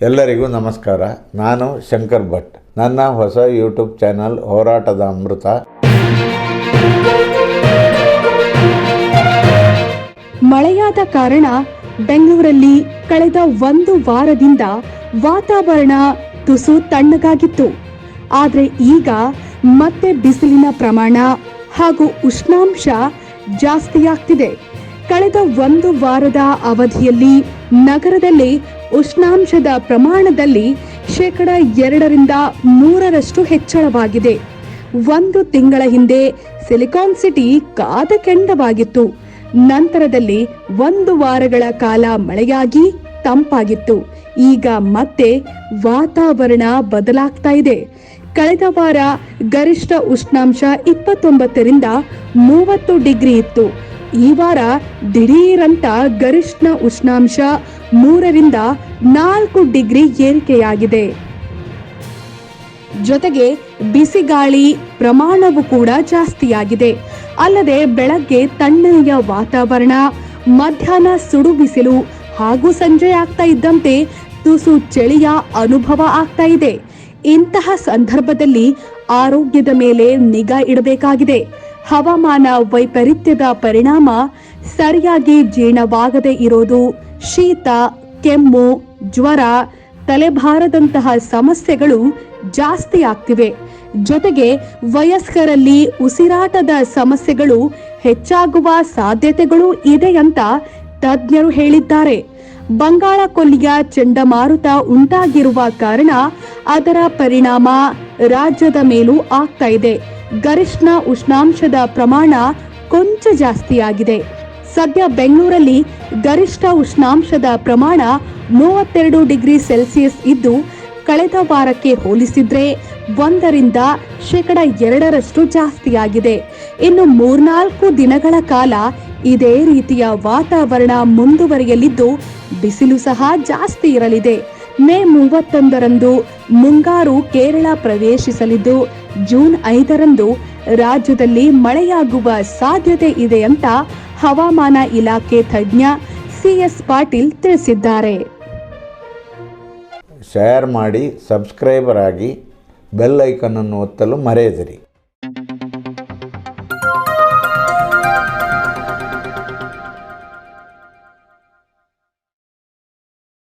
ಎಲ್ಲರಿಗೂ ನಮಸ್ಕಾರ. ನಾನು ಶಂಕರ್ ಭಟ್. ನನ್ನ ಹೊಸ ಯೂಟ್ಯೂಬ್ ಚಾನಲ್ ಹೋರಾಟದ ಅಮೃತ. ಮಳೆಯಾದ ಕಾರಣ ಬೆಂಗಳೂರಲ್ಲಿ ಕಳೆದ ಒಂದು ವಾರದಿಂದ ವಾತಾವರಣ ತುಸು ತಣ್ಣಗಾಗಿತ್ತು. ಆದರೆ ಈಗ ಮತ್ತೆ ಬಿಸಿಲಿನ ಪ್ರಮಾಣ ಹಾಗೂ ಉಷ್ಣಾಂಶ ಜಾಸ್ತಿಯಾಗ್ತಿದೆ. ಕಳೆದ ಒಂದು ವಾರದ ಅವಧಿಯಲ್ಲಿ ನಗರದಲ್ಲಿ ಉಷ್ಣಾಂಶದ ಪ್ರಮಾಣದಲ್ಲಿ ಶೇಕಡ ಎರಡರಿಂದ ಮೂರರಷ್ಟು ಹೆಚ್ಚಳವಾಗಿದೆ. ಒಂದು ತಿಂಗಳ ಹಿಂದೆ ಸಿಲಿಕಾನ್ ಸಿಟಿ ಕಾದ ಕೆಂಡವಾಗಿತ್ತು. ನಂತರದಲ್ಲಿ ಒಂದು ವಾರಗಳ ಕಾಲ ಮಳೆಯಾಗಿ ತಂಪಾಗಿತ್ತು. ಈಗ ಮತ್ತೆ ವಾತಾವರಣ ಬದಲಾಗ್ತಾ ಇದೆ. ಕಳೆದ ವಾರ ಗರಿಷ್ಠ ಉಷ್ಣಾಂಶ ಇಪ್ಪತ್ತೊಂಬತ್ತರಿಂದ ಮೂವತ್ತು ಡಿಗ್ರಿ ಇತ್ತು. ಈ ವಾರ ದಿಢೀರಂತ ಗರಿಷ್ಠ ಉಷ್ಣಾಂಶ ಮೂರರಿಂದ ನಾಲ್ಕು ಡಿಗ್ರಿ ಏರಿಕೆಯಾಗಿದೆ. ಜೊತೆಗೆ ಬಿಸಿಗಾಳಿ ಪ್ರಮಾಣವು ಕೂಡ ಜಾಸ್ತಿಯಾಗಿದೆ. ಅಲ್ಲದೆ ಬೆಳಗ್ಗೆ ತಣ್ಣನೆಯ ವಾತಾವರಣ, ಮಧ್ಯಾಹ್ನ ಸುಡು ಬಿಸಿಲು ಹಾಗೂ ಸಂಜೆ ಆಗ್ತಾ ಇದ್ದಂತೆ ತುಸು ಚಳಿಯ ಅನುಭವ ಆಗ್ತಾ ಇದೆ. ಇಂತಹ ಸಂದರ್ಭದಲ್ಲಿ ಆರೋಗ್ಯದ ಮೇಲೆ ನಿಗಾ ಇಡಬೇಕಾಗಿದೆ. ಹವಾಮಾನ ವೈಪರೀತ್ಯದ ಪರಿಣಾಮ ಸರಿಯಾಗಿ ಜೀರ್ಣವಾಗದೇ ಇರೋದು ಶೀತ, ಕೆಮ್ಮು, ಜ್ವರ, ತಲೆಭಾರದಂತಹ ಸಮಸ್ಯೆಗಳು ಜಾಸ್ತಿ ಆಗ್ತಿವೆ. ಜೊತೆಗೆ ವಯಸ್ಕರಲ್ಲಿ ಉಸಿರಾಟದ ಸಮಸ್ಯೆಗಳು ಹೆಚ್ಚಾಗುವ ಸಾಧ್ಯತೆಗಳು ಇದೆ ಅಂತ ತಜ್ಞರು ಹೇಳಿದ್ದಾರೆ. ಬಂಗಾಳ ಕೊಲ್ಲಿಯ ಚಂಡಮಾರುತ ಉಂಟಾಗಿರುವ ಕಾರಣ ಅದರ ಪರಿಣಾಮ ರಾಜ್ಯದ ಮೇಲೂ ಆಗ್ತಾ ಇದೆ. ಗರಿಷ್ಠ ಉಷ್ಣಾಂಶದ ಪ್ರಮಾಣ ಕೊಂಚ ಜಾಸ್ತಿಯಾಗಿದೆ. ಸದ್ಯ ಬೆಂಗಳೂರಲ್ಲಿ ಗರಿಷ್ಠ ಉಷ್ಣಾಂಶದ ಪ್ರಮಾಣ ಮೂವತ್ತೆರಡು ಡಿಗ್ರಿ ಸೆಲ್ಸಿಯಸ್ ಇದ್ದು, ಕಳೆದ ವಾರಕ್ಕೆ ಹೋಲಿಸಿದ್ರೆ ಒಂದರಿಂದ ಶೇಕಡ ಎರಡರಷ್ಟು ಜಾಸ್ತಿಯಾಗಿದೆ. ಇನ್ನು ಮೂರ್ನಾಲ್ಕು ದಿನಗಳ ಕಾಲ ಇದೇ ರೀತಿಯ ವಾತಾವರಣ ಮುಂದುವರಿಯಲಿದ್ದು, ಬಿಸಿಲು ಸಹ ಜಾಸ್ತಿ ಇರಲಿದೆ. ಮೇ ಮೂವತ್ತೊಂದರಂದು ಮುಂಗಾರು ಕೇರಳ ಪ್ರವೇಶಿಸಲಿದ್ದು, ಜೂನ್ ಐದರಂದು ರಾಜ್ಯದಲ್ಲಿ ಮಳೆಯಾಗುವ ಸಾಧ್ಯತೆ ಇದೆ ಅಂತ ಹವಾಮಾನ ಇಲಾಖೆ ತಜ್ಞ ಸಿಎಸ್ ಪಾಟೀಲ್ ತಿಳಿಸಿದ್ದಾರೆ. ಶೇರ್ ಮಾಡಿ ಸಬ್ಸ್ಕ್ರೈಬರ್ ಆಗಿ ಬೆಲ್ ಐಕನನ್ನು ಒತ್ತಲು ಮರೆಯದಿರಿ.